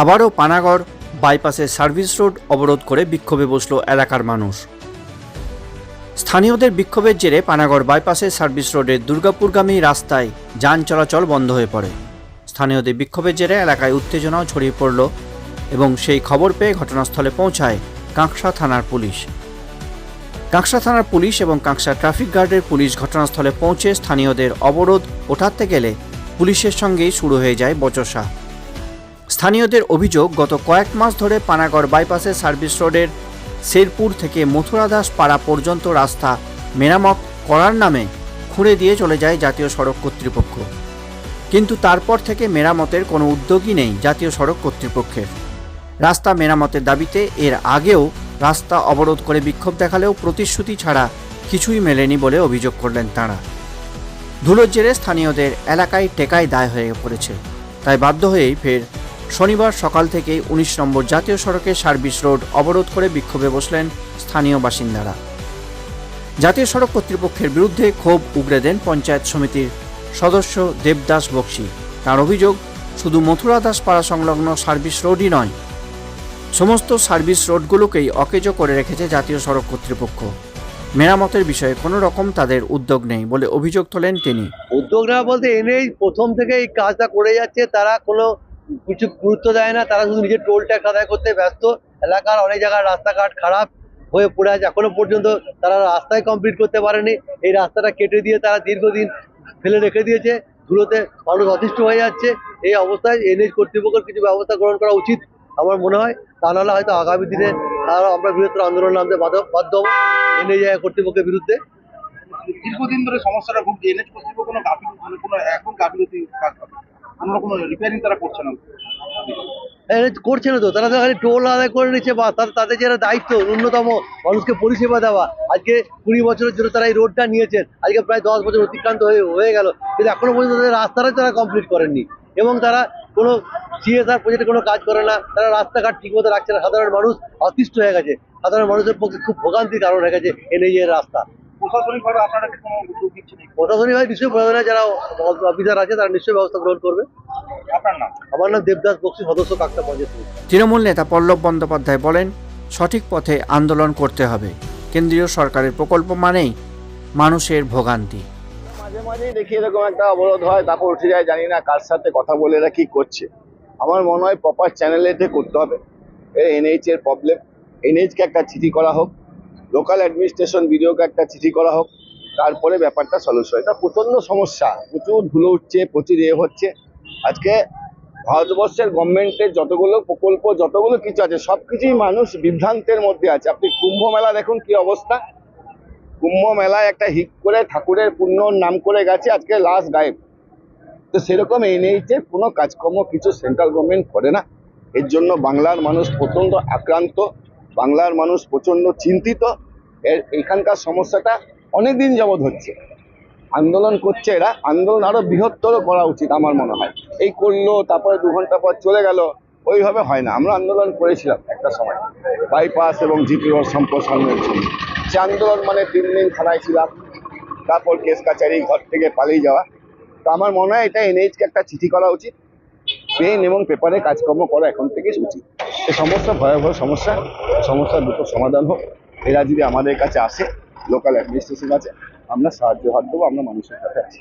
আবারও Panagarh বাইপাসের service road অবরোধ করে বিক্ষোভে বসল এলাকার মানুষ। স্থানীয়দের বিক্ষোভের জেরে পানাগড় বাইপাসের সার্ভিস রোডের দুর্গাপুরগামী রাস্তায় যান চলাচল বন্ধ হয়ে পড়ে। স্থানীয়দের বিক্ষোভের জেরে এলাকায় উত্তেজনাও ছড়িয়ে পড়ল এবং সেই খবর পেয়ে ঘটনাস্থলে পৌঁছায় কাঁকসা থানার পুলিশ। কাঁকসা থানার পুলিশ এবং কাঁকসা ট্রাফিক গার্ডের পুলিশ ঘটনাস্থলে পৌঁছে স্থানীয়দের অবরোধ ওঠাতে গেলে পুলিশের সঙ্গেই শুরু হয়ে যায় বচসা। স্থানীয়দের অভিযোগ, গত কয়েক মাস ধরে পানাগড় বাইপাসের সার্ভিস রোডের শেরপুর থেকে মথুরাদাস পাড়া পর্যন্ত রাস্তা মেরামত করার নামে খুঁড়ে দিয়ে চলে যায় জাতীয় সড়ক কর্তৃপক্ষ। কিন্তু তারপর থেকে মেরামতের কোনো উদ্যোগই নেই জাতীয় সড়ক কর্তৃপক্ষের। রাস্তা মেরামতের দাবিতে এর আগেও রাস্তা অবরোধ করে বিক্ষোভ দেখালেও প্রতিশ্রুতি ছাড়া কিছুই মেলেনি বলে অভিযোগ করলেন তাঁরা। ধুলোর জেরে স্থানীয়দের এলাকায় টেকায় দায় হয়ে পড়েছে। তাই বাধ্য হয়েই ফের শনিবার সকাল থেকে উনিশ নম্বর জাতীয় সড়কের সার্ভিস রোড অবরোধ করে বিক্ষোভে বসলেন স্থানীয় বাসিন্দারা। জাতীয় সড়ক কর্তৃপক্ষের বিরুদ্ধে ক্ষোভ উগরে দেন পঞ্চায়েত সমিতির সদস্য দেবদাস বক্সি। তার অভিযোগ, শুধু মথুরা দাস পাড়া সংলগ্ন সার্ভিস রোডই নয়, সমস্ত সার্ভিস রোডগুলোকেই অকেজো করে রেখেছে জাতীয় সড়ক কর্তৃপক্ষ। মেরামতের বিষয়ে কোনো রকম তাদের উদ্যোগ নেই বলে অভিযোগ তোলেন তিনি। উদ্যোগ নেওয়া বলতে এনেই প্রথম থেকে এই কাজটা করে যাচ্ছে, তারা কোনো কিছু গুরুত্ব দেয় না, তারা শুধু নিজের টোল ট্যাক্স আদায় করতে ব্যস্ত। এলাকার অনেক জায়গায় রাস্তাঘাট খারাপ হয়ে পড়ে আছে। এখনও পর্যন্ত তারা রাস্তায় কমপ্লিট করতে পারেনি। এই রাস্তাটা কেটে দিয়ে তারা দীর্ঘদিন ফেলে রেখে দিয়েছে। ধুলোতে মানুষ অতিষ্ঠ হয়ে যাচ্ছে। এই অবস্থায় এনএইচ কর্তৃপক্ষের কিছু ব্যবস্থা গ্রহণ করা উচিত আমার মনে হয়। তা নাহলে হয়তো আগামী দিনে আরও আমরা বৃহত্তর আন্দোলন নামতে বাধ্য হব এনএইচ কর্তৃপক্ষের বিরুদ্ধে। দীর্ঘদিন ধরে সমস্যাটা ভুগছে এনএচ কর্তৃপক্ষ কোনো গাফিল মানে কোনো এখন গাফিলতি কাজ করে কোনো রিপেয়ারিং তারা করছে না। করছে না তো, তারা খালি টোল আদায় করে নিচ্ছে বা তার তাদের যারা দায়িত্ব, ন্যূনতম মানুষকে পরিষেবা দেওয়া, আজকে কুড়ি বছরের জন্য তারা এই রোডটা নিয়েছেন, আজকে প্রায় দশ বছর অতিক্রান্ত হয়ে হয়ে গেল, কিন্তু এখনও পর্যন্ত তাদের রাস্তাটাই তারা কমপ্লিট করেননি। এবং তারা কোনো সিএসআর প্রজেক্টে কোনো কাজ করে না, তারা রাস্তাঘাট ঠিকমতো রাখছে না, সাধারণ মানুষ অতিষ্ঠ হয়ে গেছে, সাধারণ মানুষের পক্ষে খুব ভোগান্তির কারণ হয়ে গেছে এনএই এর রাস্তা। প্রশাসনিকভাবে আপনারা কি কোনো উদ্যোগ দিচ্ছেন প্রশাসনিক হয় নিশ্চয়ই প্রশাসনের যারা অফিসার আছে তারা নিশ্চয়ই ব্যবস্থা গ্রহণ করবে। আপনার নাম? আমার নাম দেবদাস বক্সি সদস্য কাকটা পঞ্চায়েত তৃণমূল নেতা পল্লব বন্দ্যোপাধ্যায় বলেন সঠিক পথে আন্দোলন করতে হবে। কেন্দ্রীয় সরকারের প্রকল্প মানেই মানুষের ভোগান্তি। মাঝে মাঝেই দেখি এরকম একটা অবরোধ হয় তারপর উঠে যায় জানি না কার সাথে কথা বলে এরা কি করছে। আমার মনে হয় প্রপার চ্যানেলেতে করতে হবে। এনএইচ এর প্রবলেম এনএইচকে একটা চিঠি করা হোক লোকাল অ্যাডমিনিস্ট্রেশন বিডিওকে একটা চিঠি করা হোক, তারপরে ব্যাপারটা সলিউশন এটা প্রচণ্ড সমস্যা। প্রচুর ধুলো উঠছে, প্রচুর এ হচ্ছে। আজকে ভারতবর্ষের গভর্নমেন্টের যতগুলো প্রকল্প, যতগুলো কিছু আছে সব কিছুই মানুষ বিভ্রান্তের মধ্যে আছে। আপনি কুম্ভ মেলা দেখুন কি অবস্থা। কুম্ভ মেলায় একটা হিট করে ঠাকুরের পুণ্য নাম করে গেছে আজকে লাস্ট গায়েব। তো সেরকম এনএইচ কোনো কাজকর্ম কিছু সেন্ট্রাল গভর্নমেন্ট করে না। এর জন্য বাংলার মানুষ প্রচণ্ড আক্রান্ত। বাংলার মানুষ প্রচণ্ড চিন্তিত। এর এখানকার সমস্যাটা অনেকদিন যাবৎ হচ্ছে। আন্দোলন করছে এরা। আন্দোলন আরও বৃহত্তর করা উচিত আমার মনে হয়। এই করল, তারপরে দু ঘণ্টা পর চলে গেল, ওইভাবে হয় না। আমরা আন্দোলন করেছিলাম একটা সময়। বাইপাস এবং জিপি রোড সম্প্রসারণের জন্য। সে আন্দোলন মানে তিন দিন থানায় ছিলাম, তারপর কেস কাচারি, ঘর থেকে পালিয়ে যাওয়া। তো আমার মনে হয় এটা এনএইচকে একটা চিঠি করা উচিত। পেন এবং পেপারে কাজকর্ম করা এখন থেকে উচিত। এই সমস্যা, ভয়াবহ সমস্যা। সমস্যার দুটো সমাধান হোক। এরা যদি আমাদের কাছে আসে লোকাল অ্যাডমিনিস্ট্রেশন আছে আমরা সাহায্য হাত দেবো, আমরা মানুষের কাছে আছি